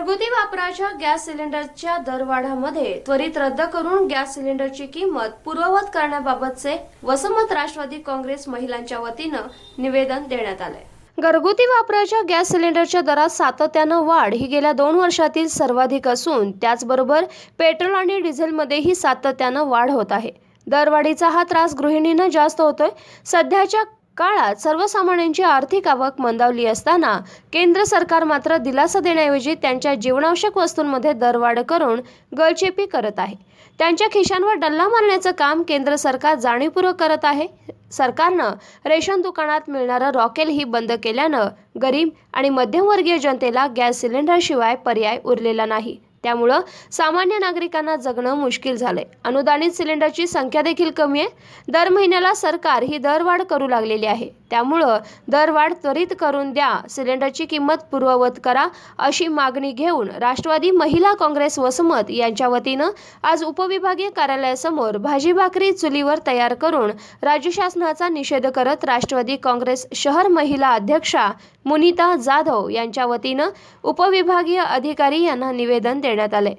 घरगुती वापराच्या गॅस सिलेंडरच्या दरवाढामध्ये त्वरित रद्द करून गॅस सिलेंडरची किंमत पूर्ववत करण्याबाबतचे वसमत राष्ट्रवादी काँग्रेस महिलांच्या वतीनं निवेदन देण्यात आलंय. घरगुती वापराच्या गॅस सिलेंडरच्या दरात सातत्यानं वाढ ही गेल्या दोन वर्षातील सर्वाधिक असून त्याचबरोबर पेट्रोल आणि डिझेलमध्येही सातत्यानं वाढ होत आहे. दरवाढीचा हा त्रास गृहिणींना जास्त होतोय. सध्याच्या काळात सर्वसामान्यांची आर्थिक आवक मंदावली असताना केंद्र सरकार मात्र दिलासा देण्याऐवजी त्यांच्या जीवनावश्यक वस्तूंमध्ये दरवाढ करून गळचेपी करत आहे. त्यांच्या खिशांवर डल्ला मारण्याचं काम केंद्र सरकार जाणीवपूर्वक करत आहे. सरकारनं रेशन दुकानात मिळणारं रॉकेल ही बंद केल्यानं गरीब आणि मध्यमवर्गीय जनतेला गॅस सिलेंडरशिवाय पर्याय उरलेला नाही. त्यामुळं सामान्य नागरिकांना जगणं मुश्किल झालंय. अनुदानित सिलेंडरची संख्या देखील कमी आहे. दर महिन्याला सरकार ही दरवाढ करू लागलेली आहे. त्यामुळं दरवाढ त्वरित करून द्या. सिलेंडरची किंमत पूर्ववत करा अशी मागणी घेऊन राष्ट्रवादी महिला काँग्रेस वसमत यांच्या वतीनं आज उपविभागीय कार्यालयासमोर भाजी भाकरी चुलीवर तयार करून राज्य शासनाचा निषेध करत राष्ट्रवादी काँग्रेस शहर महिला अध्यक्षा मुनिता जाधव यांच्या वतीनं उपविभागीय अधिकारी यांना निवेदन देण्यात आले.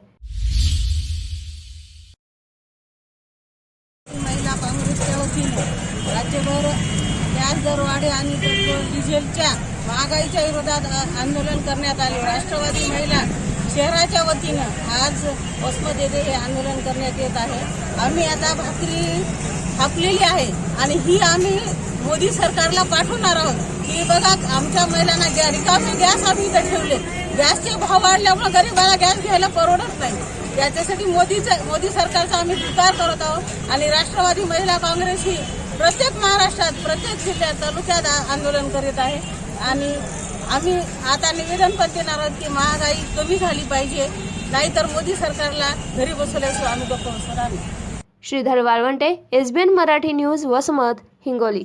महिला काँग्रेसच्या वतीने राज्यभर गॅस दरवाढी आणि पेट्रोल डिझेलच्या महागाईच्या विरोधात आंदोलन करण्यात आले. राष्ट्रवादी महिला शहराच्या वतीनं आज वसमत येथे हे आंदोलन करण्यात येत आहे. आम्ही आता भाकरी थापलेली आहे आणि ही आम्ही मोदी सरकारला पाठवणार आहोत. की बघा आमच्या महिलांना गॅ रिकामे गॅस आम्ही इथे ठेवले. गॅसचे भाव वाढल्यामुळे गरीबाला गॅस घ्यायला परवडत नाही. याच्यासाठी मोदीचं मोदी सरकारचा आम्ही स्वीकार करत आहोत आणि राष्ट्रवादी महिला काँग्रेस ही प्रत्येक महाराष्ट्रात प्रत्येक जिल्ह्यात तालुक्यात आंदोलन करीत आहे. आणि आम्ही आता निवेदन पण देणार आहोत की महागाई कमी झाली पाहिजे. नाहीतर मोदी सरकारला घरी बसवल्याशिवाय आम्ही गप्प बसणार श्रीधर वाळवंटे एसबीएन मराठी न्यूज वसमत हिंगोली.